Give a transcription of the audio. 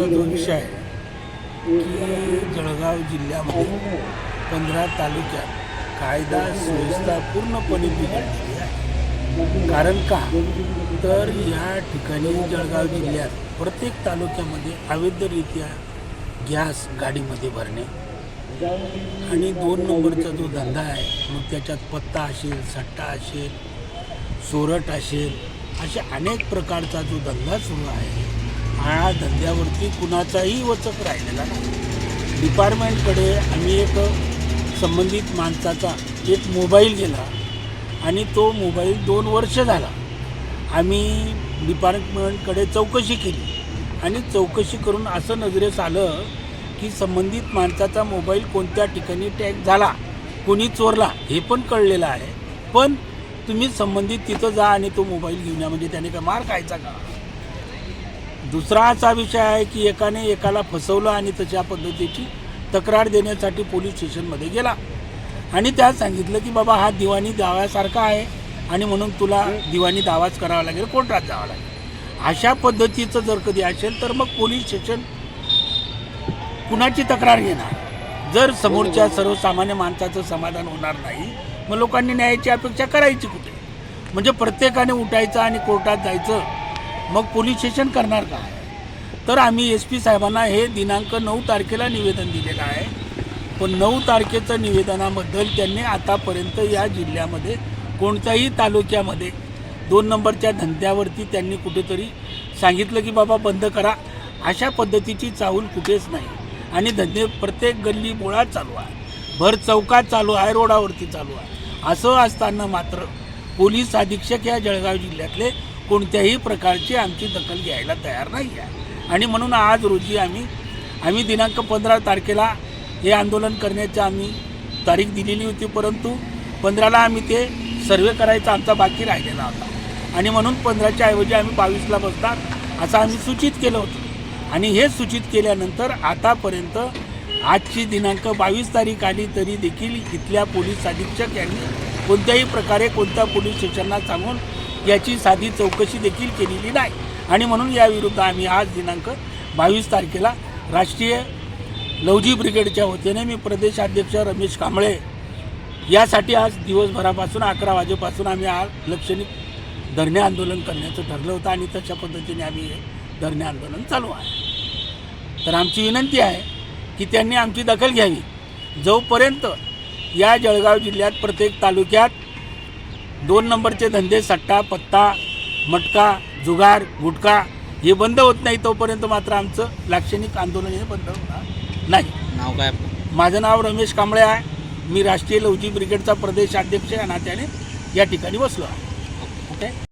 महत्त्वाचा दृश्य विषय आहे की जळगाव जिल्ह्यामध्ये पंधरा तालुक्यात कायदा सुव्यवस्था पूर्णपणे बिघडलेली आहे. कारण का? तर या ठिकाणी जळगाव जिल्ह्यात प्रत्येक तालुक्यामध्ये अवैधरित्या गॅस गाडीमध्ये भरणे आणि दोन नंबरचा जो धंदा आहे मग त्याच्यात पत्ता असेल सट्टा असेल सोरट असेल अशा अनेक प्रकारचा जो धंदा सुरू आहे हा धंद्यावरती कुणाचाही वचक राहिलेला नाही. डिपार्टमेंटकडे आम्ही एक संबंधित माणसाचा एक मोबाईल गेला आणि तो मोबाईल दोन वर्ष झाला. आम्ही डिपार्टमेंटकडे चौकशी केली आणि चौकशी करून असं नजरेस आलं की संबंधित माणसाचा मोबाईल कोणत्या ठिकाणी टॅग झाला कोणी चोरला हे पण कळलेलं आहे. पण तुम्ही संबंधित तिथं जा आणि तो मोबाईल घेऊन या म्हणजे त्याने काय मार खायचा का? दुसरा असा विषय आहे की एकाने एकाला फसवलं आणि तशा पद्धतीची तक्रार देण्यासाठी पोलीस स्टेशनमध्ये गेला. आणि त्यात सांगितलं की बाबा हा दिवाणी दाव्यासारखा आहे आणि म्हणून तुला दिवाणी दावाच करावा लागेल कोर्टात जावं लागेल. अशा पद्धतीचं जर कधी असेल तर मग पोलीस स्टेशन कुणाची तक्रार घेणार? जर समोरच्या सर्वसामान्य माणसाचं समाधान होणार नाही मग लोकांनी न्यायाची अपेक्षा करायची कुठे? म्हणजे प्रत्येकाने उठायचं आणि कोर्टात जायचं मग पोलीस स्टेशन करणार काय तर आम्ही एस पी साहेबांना हे दिनांक नऊ तारखेला निवेदन दिलेलं आहे. पण नऊ तारखेचं निवेदनाबद्दल त्यांनी आतापर्यंत या जिल्ह्यामध्ये कोणत्याही तालुक्यामध्ये दोन नंबरच्या धंद्यावरती त्यांनी कुठेतरी सांगितलं की बाबा बंद करा. अशा पद्धतीची चाहूल कुठेच नाही. आणि धंदे प्रत्येक गल्ली बोळात चालू आहे. भर चौकात चालू आहे रोडावरती चालू आहे. असं असताना मात्र पोलीस अधीक्षक या जळगाव जिल्ह्यातले कोणत्याही प्रकारची आमची दखल घ्यायला तयार नाही आहे. आणि म्हणून आज रोजी आम्ही आम्ही दिनांक पंधरा तारखेला हे आंदोलन करण्याची आम्ही तारीख दिलेली होती परंतु पंधराला आम्ही ते सर्वे करायचा आमचा बाकी राहिलेला होता. आणि म्हणून पंधराच्या ऐवजी आम्ही बावीसला बसतात असं आम्ही सूचित केलं होतं. आणि हे सूचित केल्यानंतर आतापर्यंत आजची दिनांक बावीस तारीख आली तरी देखील इथल्या पोलीस अधीक्षक यांनी कोणत्याही प्रकारे कोणत्या पोलीस स्टेशनला सांगून याची साधी चौकशी देखील केलेली नाही. आणि म्हणून याविरुद्ध आम्ही आज दिनांक बावीस तारखेला राष्ट्रीय लवजी ब्रिगेडच्या वतीने मी प्रदेशाध्यक्ष रमेश कांबळे यासाठी आज दिवसभरापासून अकरा वाजेपासून आम्ही आज लक्षणिक धरणे आंदोलन करण्याचं ठरलं होतं आणि तशा पद्धतीने आम्ही हे धरणे आंदोलन चालू आहे. तर आमची विनंती आहे की त्यांनी आमची दखल घ्यावी. जोपर्यंत या जळगाव जिल्ह्यात प्रत्येक तालुक्यात दोन नंबरचे धंदे सट्टा पत्ता मटका जुगार गुटखा हे बंद होत नाही तोपर्यंत मात्र आमचं लाक्षणिक आंदोलन हे बंद होणार नाही. नाव काय आपलं? माझं नाव रमेश कांबळे आहे. मी राष्ट्रीय लवजी ब्रिगेडचा प्रदेश अध्यक्ष या नात्याने या ठिकाणी बसलो आहे. ओके?